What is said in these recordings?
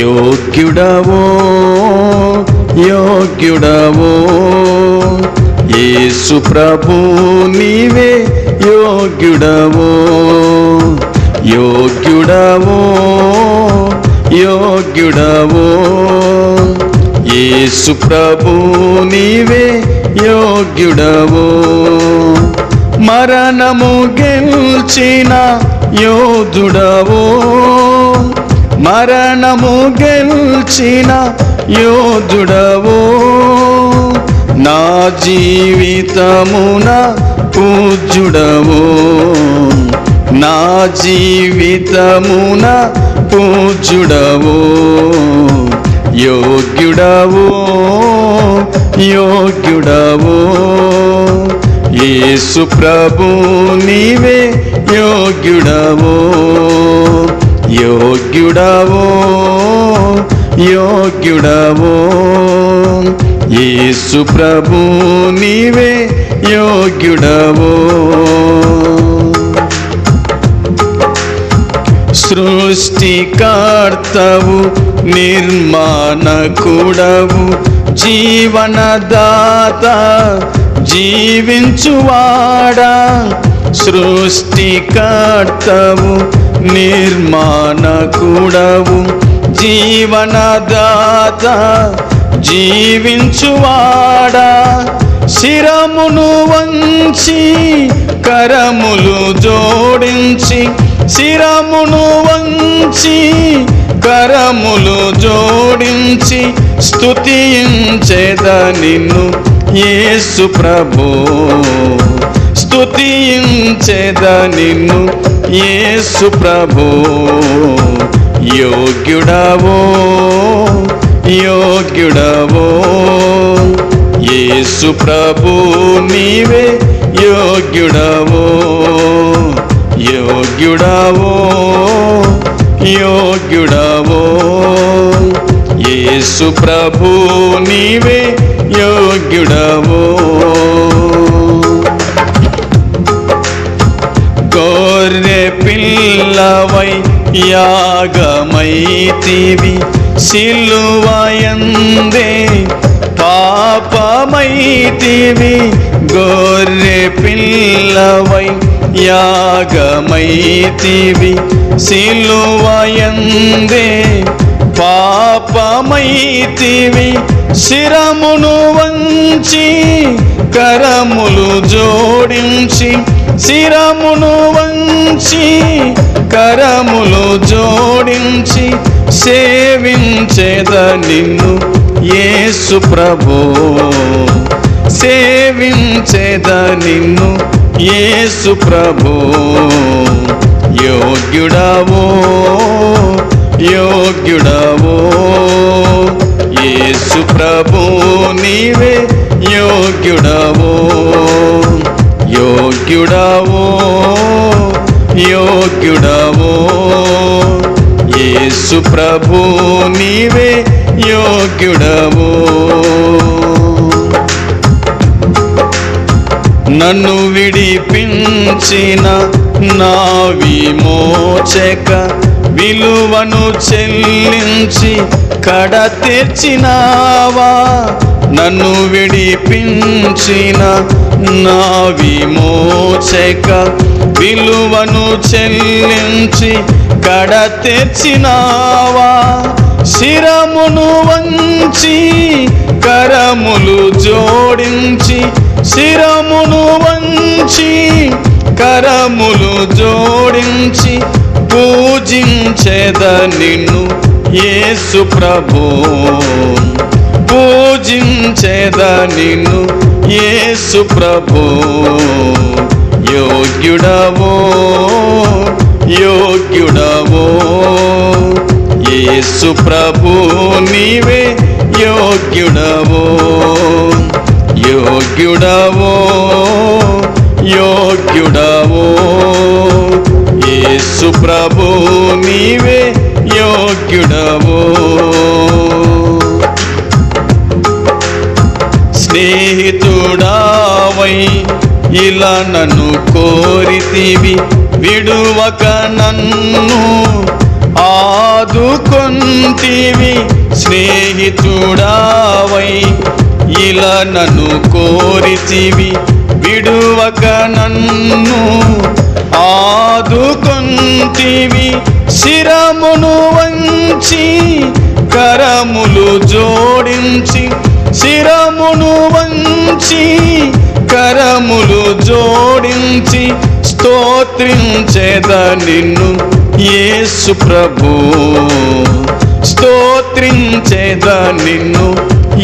యోగ్యుడవో యోగ్యుడవో. యేసు ప్రభు నీవే యోగ్యుడవో యోగ్యుడవో యోగ్యుడవో. యేసు ప్రభు నీవే యోగ్యుడవో. మరణము గెల్చిన యోధుడవో. మరణము గెలిచిన యోధుడవో. నా జీవితమున పూజ్యుడవో. నా జీవితమున పూజ్యుడవో. యోగ్యుడవో యోగ్యుడవో. యేసు ప్రభు నీవే యోగ్యుడవో. యోగ్యుడవో యోగ్యుడవో. యేసు ప్రభు నీవే యోగ్యుడవో. సృష్టికర్తవు నిర్మాణకుడవు జీవనదాత జీవించువాడా. సృష్టికర్తవు నిర్మాణ కూడవు జీవనదాత జీవించువాడా. శిరమును వంచి కరములు జోడించి శిరమును వంచి కరములు జోడించి స్తుతించేద నిన్ను యేసు ప్రభో. స్తుతించేద నిన్ను యేసు ప్రభు. యోగ్యుడవో యోగ్యుడవో. యేసు ప్రభు నీవే యోగ్యుడవో యోగ్యుడవో యోగ్యుడవో. యేసు ప్రభు నీవే యాగమైతివి సిలువయందే పాపమైతివి. గొర్రె పిల్లవై యాగమైతివి. సిలువయందే పాపమైతివి. శిరమును వంచి కరములు జోడించి శిరమును వంచి కరములు జోడించి సేవించేద నిన్ను యేసు ప్రభు. సేవించేద నిన్ను యేసు ప్రభు. యోగ్యుడవో యోగ్యుడవో యేసు ప్రభు నీవే యోగ్యుడవో. యోగ్యుడ యేసు ప్రభు నీవే యోగ్యుడవు. నన్ను విడిపించిన నా విమోచక విలువను చెల్లించి కడ తెచ్చినావా నన్ను విడిపించిన నా విమోచక విలువను చెల్లించి కడ తెచ్చినావా శిరమును వంచి కరములు జోడించి శిరమును వంచి కరములు జోడించి పూజించేద నిన్ను యేసు ప్రభు. పూజించేద నిన్ను యేసు ప్రభు. యోగ్యుడవో యేసు ప్రభు నీవే యోగ్యుడవో. యోగ్యుడవో యోగ్యుడవో. యేసు ప్రభు నీవే యోగ్యుడవో. స్నేహితుడావై ఇలా నన్ను కోరితివి విడువక నన్ను ఆదుకొంటివి స్నేహితుడావై. ఇలా నన్ను కోరితివి విడువక నన్ను. ఆదుకొంటివి శిరమును వంచి కరములు జోడించి శిరమును వంచి కరములు జోడించి స్తోత్రించేద నిన్ను. యేసు ప్రభు స్తోత్రించేదా నిన్ను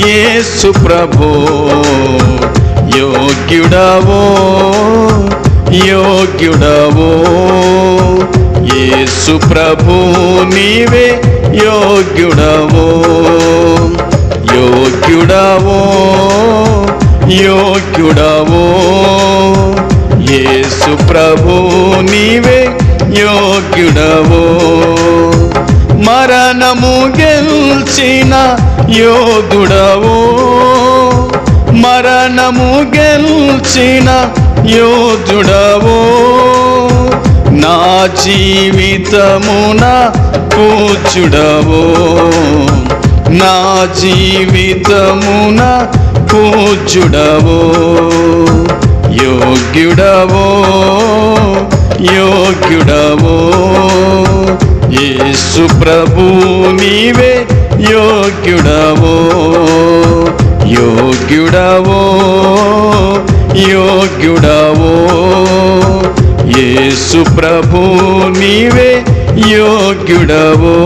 యేసు ప్రభు. యోగ్యుడవో యోగ్యుడవో యేసు ప్రభు నీవే యోగ్యుడవో. యోగ్యుడవో యోగ్యుడవో యేసు ప్రభు నీవే యోగ్యుడవో. మరణము గెల్చిన యోధుడవో మరణము గెల్చిన యోధుడవో నా జీవితమున కూచుడవో నా జీవితమున కూచుడవో యోగ్యుడవో యో యోగ్యుడవో. యేసు ప్రభు నీవే యోగ్యుడవో. యోగ్యుడవో యోగ్యుడవో. యేసు ప్రభు నీవే యోగ్యుడవో.